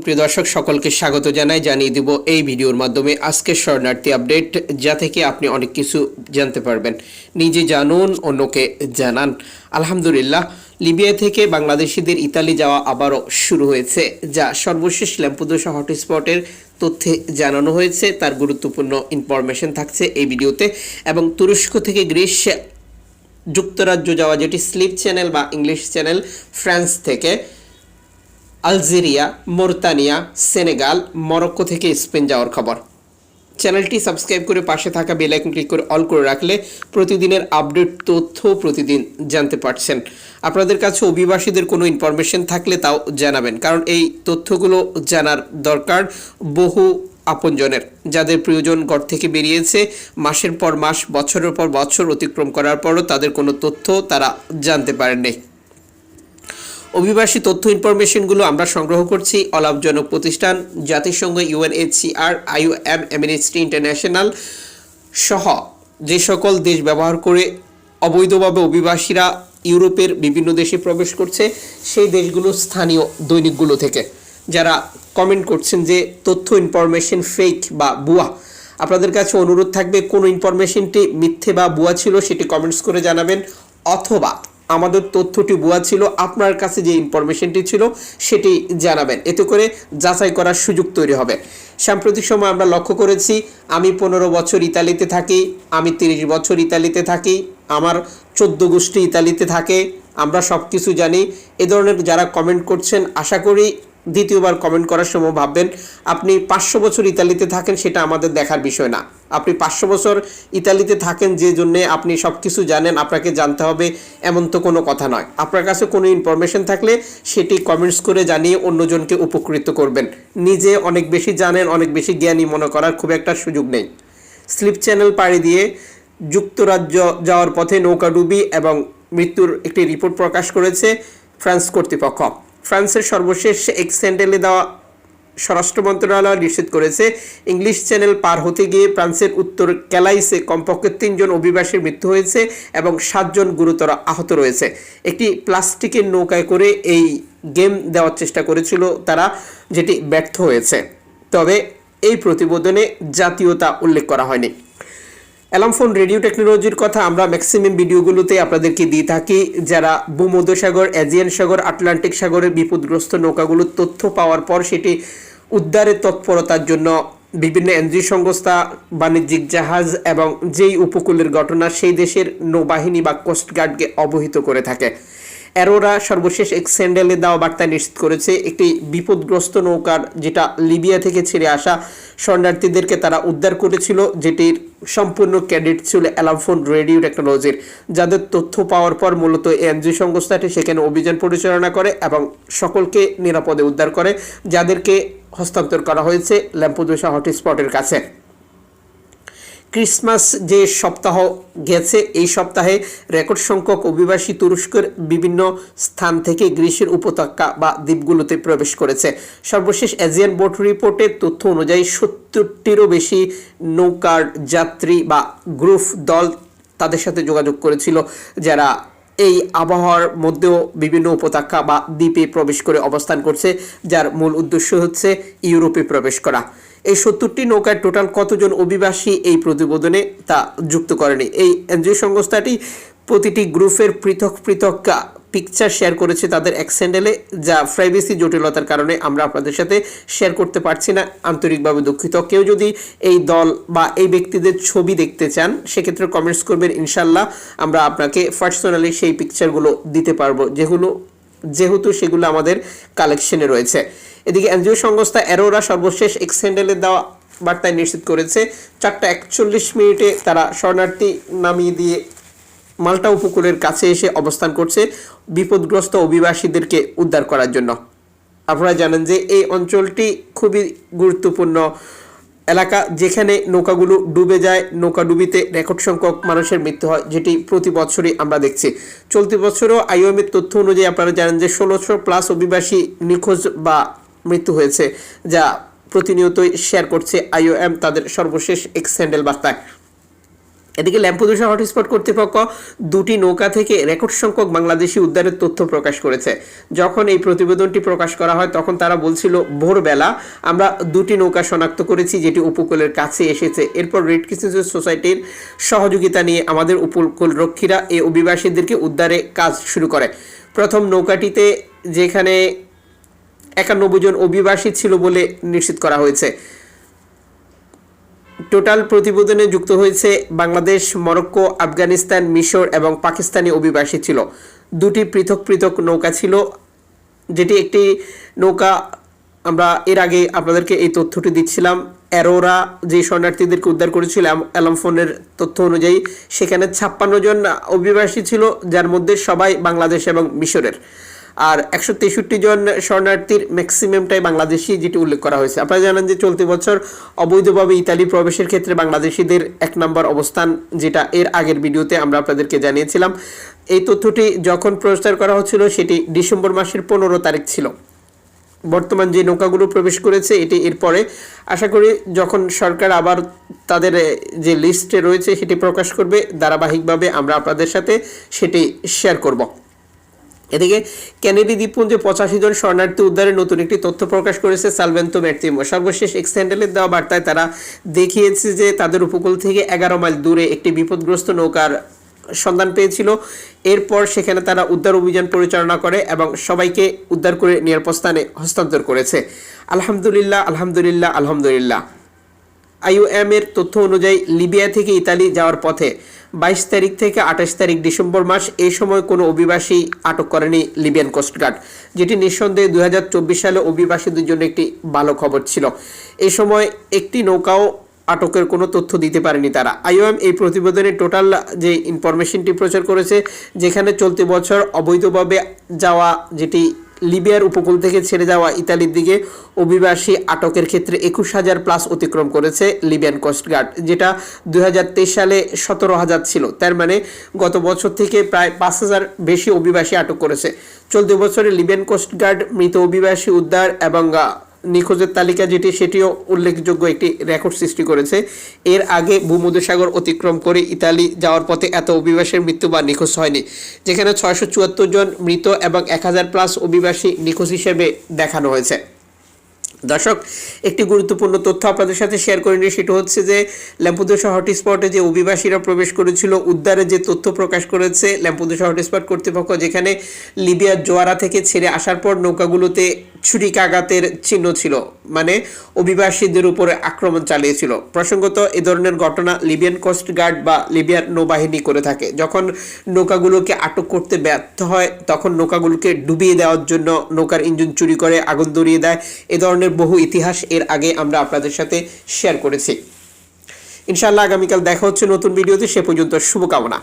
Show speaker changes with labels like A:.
A: প্রিয় দর্শক, সকলকে স্বাগত জানাই, জানিয়ে দিব এই ভিডিওর মাধ্যমে আজকের শরণার্থী আপডেট, যা থেকে আপনি অনেক কিছু জানতে পারবেন। নিজে জানুন, অন্যকে জানান। আলহামদুলিল্লাহ, লিবিয়া থেকে বাংলাদেশিদের ইতালি যাওয়া আবারও শুরু হয়েছে, যা সর্বশেষ ল্যাম্পুদোসা হটস্পটের তথ্যে জানানো হয়েছে। তার গুরুত্বপূর্ণ ইনফরমেশন থাকছে এই ভিডিওতে, এবং তুরস্ক থেকে গ্রিস, যুক্তরাজ্য যাওয়া যেটি স্লিপ চ্যানেল বা ইংলিশ চ্যানেল ফ্রান্স থেকে আলজেরিয়া, মোরতানিয়া, সেনেগাল, মরক্কো থেকে স্পেন যাওয়ার খবর। চ্যানেলটি সাবস্ক্রাইব করে পাশে থাকা বেল আইকন ক্লিক করে অল করে রাখলে প্রতিদিনের আপডেট তথ্য প্রতিদিন জানতে পারছেন। আপনাদের কাছে অভিবাসীদের কোনো ইনফরমেশন থাকলে তাও জানাবেন, কারণ এই তথ্যগুলো জানার দরকার বহু আপনজনের, যাদের প্রিয়জন ঘর থেকে বেরিয়েছে, মাসের পর মাস, বছরের পর বছর অতিক্রম করার পরও তাদের কোনো তথ্য তারা জানতে পারেননি। অভিবাসী তথ্য ইনফরমেশনগুলো আমরা সংগ্রহ করছি অলাভজনক প্রতিষ্ঠান জাতিসংঘ ইউএনএইচসিআর আইওএম এমিনিস্ট্রি ইন্টারন্যাশনাল সহ যে সকল দেশ ব্যবহার করে অবৈধভাবে অভিবাসীরা ইউরোপের বিভিন্ন দেশে প্রবেশ করছে, সেই দেশগুলো স্থানীয় দৈনিকগুলো থেকে। যারা কমেন্ট করছেন যে তথ্য ইনফরমেশন ফেক বা বুয়া আপনাদের কাছে অনুরোধ থাকবে, কোন ইনফরমেশনটি মিথ্যে বা বুয়া ছিল সেটি কমেন্টস করে জানাবেন অথবা আমাদের তথ্যটি ভুয়া ছিল, আপনার কাছে যে ইনফরমেশনটি ছিল সেটি জানাবেন। এতে করে যাচাই করার সুযোগ তৈরি হবে। সাম্প্রতিক সময় আমরা লক্ষ্য করেছি, আমি পনেরো বছর ইতালিতে থাকি, আমি তিরিশ বছর ইতালিতে থাকি, আমার চোদ্দ গোষ্ঠী ইতালিতে থাকে, আমরা সব কিছু জানি। এ ধরনের যারা কমেন্ট করছেন, আশা করি দ্বিতীয়বার কমেন্ট করার সময় ভাববেন, আপনি পাঁচশো বছর ইতালিতে থাকেন, সেটা আমাদের দেখার বিষয় না। আপনি পাঁচশো বছর ইতালিতে থাকেন যে জন্যে আপনি সব কিছু জানেন, আপনাকে জানতে হবে, এমন তো কোনো কথা নয়। আপনার কাছে কোনো ইনফরমেশন থাকলে সেটি কমেন্টস করে জানিয়ে অন্যজনকে উপকৃত করবেন। নিজে অনেক বেশি জানেন, অনেক বেশি জ্ঞানী মনে করার খুব একটা সুযোগ নেই। স্লিপ চ্যানেল পাড়ি দিয়ে যুক্তরাজ্য যাওয়ার পথে নৌকাডুবি এবং মৃত্যুর একটি রিপোর্ট প্রকাশ করেছে ফ্রান্স কর্তৃপক্ষ। ফ্রান্সের সর্বশেষ এক্স স্যান্ডেলে দেওয়া স্বরাষ্ট্র মন্ত্রণালয় নিষেধ করেছে, ইংলিশ চ্যানেল পার হতে গিয়ে ফ্রান্সের উত্তর ক্যালাইসে কমপক্ষে তিনজন অভিবাসীর মৃত্যু হয়েছে এবং সাতজন গুরুতর আহত রয়েছে। একটি প্লাস্টিকের নৌকায় করে এই গেম দেওয়ার চেষ্টা করেছিল তারা, যেটি ব্যর্থ হয়েছে। তবে এই প্রতিবেদনে জাতীয়তা উল্লেখ করা হয়নি। অ্যালামফোন রেডিও টেকনোলজির কথা আমরা ম্যাক্সিমাম ভিডিওগুলোতে আপনাদেরকে দিয়ে থাকি। যারা ভূমধ্যসাগর এজিয়ান সাগর, আটলান্টিক সাগরের বিপদগ্রস্ত নৌকাগুলোর তথ্য পাওয়ার পর সেটি উদ্ধারের তৎপরতার জন্য বিভিন্ন এনজিও সংস্থা, বাণিজ্যিক জাহাজ এবং যেই উপকূলের ঘটনা, সেই দেশের নৌবাহিনী বা কোস্টগার্ডকে অবহিত করে থাকে। অ্যারোরা সর্বশেষ এক স্যান্ডেলে দেওয়া বার্তা নিশ্চিত করেছে, একটি বিপদগ্রস্ত নৌকার যেটা লিবিয়া থেকে ছেড়ে আসা শরণার্থীদেরকে তারা উদ্ধার করেছিল, যেটির সম্পূর্ণ ক্যাডেট ছিল অ্যালামফোন রেডিও টেকনোলজির। যাদের তথ্য পাওয়ার পর মূলত এনজি সংস্থাটি সেখানে অভিযান পরিচালনা করে এবং সকলকে নিরাপদে উদ্ধার করে, যাদেরকে হস্তান্তর করা হয়েছে ল্যাম্পোদোসা হটস্পটের কাছে। ক্রিসমাস যে সপ্তাহ গেছে, এই সপ্তাহে রেকর্ড সংখ্যক অভিবাসী, তুরস্কের বিভিন্ন স্থান থেকে গ্রীষ্মের উপত্যকা বা দ্বীপগুলোতে প্রবেশ করেছে। সর্বশেষ এজিয়ান বোর্ড রিপোর্টের তথ্য অনুযায়ী সত্তরটিরও বেশি নৌকার যাত্রী বা গ্রুপ দল তাদের সাথে যোগাযোগ করেছিল, যারা এই আবহাওয়ার মধ্যেও বিভিন্ন উপত্যকা বা দ্বীপে প্রবেশ করে অবস্থান করছে, যার মূল উদ্দেশ্য হচ্ছে ইউরোপে প্রবেশ করা। এই সত্তরটি নৌকায় টোটাল কতজন অভিবাসী এই প্রতিবেদনে তা যুক্ত করেনি? এই এনজিও সংস্থাটি প্রতিটি গ্রুপের পৃথক পৃথক পিকচার শেয়ার করেছে তাদের এক স্যান্ডেলে, যা প্রাইভেসি জটিলতার কারণে আমরা আপনাদের সাথে শেয়ার করতে পারছি না। আন্তরিকভাবে দুঃখিত। কেউ যদি এই দল বা এই ব্যক্তিদের ছবি দেখতে চান, সেক্ষেত্রে কমেন্টস করবেন ইনশাল্লাহ আমরা আপনাকে পার্সোনালি সেই পিকচারগুলো দিতে পারব। যেগুলো যেহেতু সেগুলো আমাদের কালেকশনে রয়েছে। এদিকে এনজিও সংস্থা অ্যারোরা সর্বশেষ এক্স হ্যান্ডেলে দেওয়া বার্তায় নিশ্চিত করেছে, চারটা একচল্লিশ মিনিটে তারা শরণার্থী নামিয়ে দিয়ে মাল্টা উপকূলের কাছে এসে অবস্থান করছে বিপদগ্রস্ত অভিবাসীদেরকে উদ্ধার করার জন্য। আপনারা জানেন যে এই অঞ্চলটি খুবই গুরুত্বপূর্ণ এলাকা, যেখানে নৌকাগুলো ডুবে যায়, নৌকা ডুবিতে রেকর্ড সংখ্যক মানুষের মৃত্যু হয়, যেটি প্রতি বছরই আমরা দেখছি। চলতি বছরও আইওএমের তথ্য অনুযায়ী আপনারা জানেন যে ষোলোশো প্লাস অভিবাসী নিখোঁজ বা মৃত্যু হয়েছে, যা প্রতিনিয়তই শেয়ার করছে আইওএম তাদের সর্বশেষ এক্স হ্যান্ডেল বার্তায়। এদিকে ল্যাম্পুদুসা হটস্পট কর্তৃপক্ষ দুটি নৌকা থেকে রেকর্ড সংখ্যক বাংলাদেশি উদ্ধারের তথ্য প্রকাশ করেছে। যখন এই প্রতিবেদনটি প্রকাশ করা হয়, তখন তারা বলছিল, ভোরবেলা আমরা দুটি নৌকা শনাক্ত করেছি যেটি উপকূলের কাছে এসেছে। এরপর রেড ক্রিসেন্ট সোসাইটির সহযোগিতা নিয়ে আমাদের উপকূল রক্ষীরা এই অভিবাসীদেরকে উদ্ধারে কাজ শুরু করে। প্রথম নৌকাটিতে যেখানে একানব্বই জন অভিবাসী ছিল বলে নিশ্চিত করা হয়েছে। টোটাল প্রতিবেদনে যুক্ত হয়েছে, বাংলাদেশ, মরক্কো, আফগানিস্তান, মিশর এবং পাকিস্তানি অভিবাসী ছিল। দুটি পৃথক পৃথক নৌকা ছিল, যেটি একটি নৌকা, আমরা এর আগে আপনাদেরকে এই তথ্যটি দিচ্ছিলাম। অ্যারোরা যে শরণার্থীদেরকে উদ্ধার করেছিল অ্যালামফোনের তথ্য অনুযায়ী সেখানে ছাপ্পান্ন জন অভিবাসী ছিল, যার মধ্যে সবাই বাংলাদেশ এবং মিশরের। আর একশো তেষট্টি জন শরণার্থীর ম্যাক্সিমামটাই বাংলাদেশি, যেটি উল্লেখ করা হয়েছে। আপনারা জানেন যে চলতি বছর অবৈধভাবে ইতালি প্রবেশের ক্ষেত্রে বাংলাদেশিদের এক নম্বর অবস্থান, যেটা এর আগের ভিডিওতে আমরা আপনাদেরকে জানিয়েছিলাম। এই তথ্যটি যখন প্রচার করা হচ্ছিল, সেটি ডিসেম্বর মাসের পনেরো তারিখ ছিল। বর্তমান যে নৌকাগুলো প্রবেশ করেছে, এটি এরপরে আশা করি যখন সরকার আবার তাদের যে লিস্টে রয়েছে, সেটি প্রকাশ করবে, ধারাবাহিকভাবে আমরা আপনাদের সাথে সেটি শেয়ার করব। এদিকে কেনেডি দ্বীপপুঞ্জে পঁচাশি জন শরণার্থী উদ্ধারের নতুন একটি তথ্য প্রকাশ করেছে সালভেন্তো ম্যাট্রিমো সর্বশেষ এক্স হ্যান্ডেলের দেওয়া বার্তায় তারা দেখিয়েছে যে তাদের উপকূল থেকে এগারো মাইল দূরে একটি বিপদগ্রস্ত নৌকার সন্ধান পেয়েছিল। এরপর সেখানে তারা উদ্ধার অভিযান পরিচালনা করে এবং সবাইকে উদ্ধার করে নিরাপদ স্থানে হস্তান্তর করেছে। আলহামদুলিল্লাহ আলহামদুলিল্লাহ আলহামদুলিল্লাহ। আইওএম এর তথ্য অনুযায়ী, লিবিয়া থেকে ইতালি যাওয়ার পথে বাইশ তারিখ থেকে আঠাশ তারিখ ডিসেম্বর মাস এই সময় কোনো অভিবাসী আটক করেনি লিবিয়ান কোস্টগার্ড যেটি নিঃসন্দেহে দু হাজার চব্বিশ সালে অভিবাসীদের জন্য একটি ভালো খবর ছিল। এই সময় একটি নৌকাও আটকের কোনো তথ্য দিতে পারেনি তারা। আইওএম এই প্রতিবেদনে টোটাল যে ইনফরমেশনটি প্রচার করেছে, যেখানে চলতি বছর অবৈধভাবে যাওয়া যেটি লিবিয়ার উপকূল থেকে ছেড়ে যাওয়া ইতালির দিকে অভিবাসী আটকের ক্ষেত্রে একুশ হাজার প্লাস অতিক্রম করেছে লিবিয়ান কোস্টগার্ড যেটা দু হাজার তেইশ সালে সতেরো হাজার ছিল। তার মানে গত বছর থেকে প্রায় পাঁচ হাজার বেশি অভিবাসী আটক করেছে। চলতি বছরে লিবিয়ান কোস্টগার্ড মৃত অভিবাসী উদ্ধার এবং নিখোঁজের তালিকা যেটি, সেটিও উল্লেখযোগ্য একটি রেকর্ড সৃষ্টি করেছে। এর আগে ভূমধ্যসাগর অতিক্রম করে ইতালি যাওয়ার পথে এত অভিবাসীর মৃত্যু বা নিখোঁজ হয়নি, যেখানে ছয়শো চুয়াত্তর জন মৃত এবং এক হাজার প্লাস অভিবাসী নিখোঁজ হিসেবে দেখানো হয়েছে। দর্শক, একটি গুরুত্বপূর্ণ তথ্য আপনাদের সাথে শেয়ার করে নিয়ে সেটা হচ্ছে যে ল্যাম্পুদোসা হটস্পটে যে অভিবাসীরা প্রবেশ করেছিল, উদ্ধারে যে তথ্য প্রকাশ করেছে ল্যাম্পুদোসা হটস্পট কর্তৃপক্ষ, যেখানে লিবিয়ার জোয়ারা থেকে ছেড়ে আসার পর নৌকাগুলোতে ছুরিকাঘাতের চিহ্ন ছিল মানে অভিবাসীদের উপরে আক্রমণ চালিয়েছিল। প্রসঙ্গত, এ ধরনের ঘটনা লিবিয়ান কোস্ট গার্ড বা লিবিয়ার নৌবাহিনী করে থাকে। যখন নৌকাগুলোকে আটক করতে ব্যর্থ হয়, তখন নৌকাগুলোকে ডুবিয়ে দেওয়ার জন্য নৌকার ইঞ্জিন চুরি করে আগুন ধরিয়ে দেয়। এ ধরনের বহু ইতিহাস এর আগে আমরা আপনাদের সাথে শেয়ার করেছি। ইনশাআল্লাহ আগামীকাল দেখা হচ্ছে নতুন ভিডিওতে সে পর্যন্ত শুভকামনা।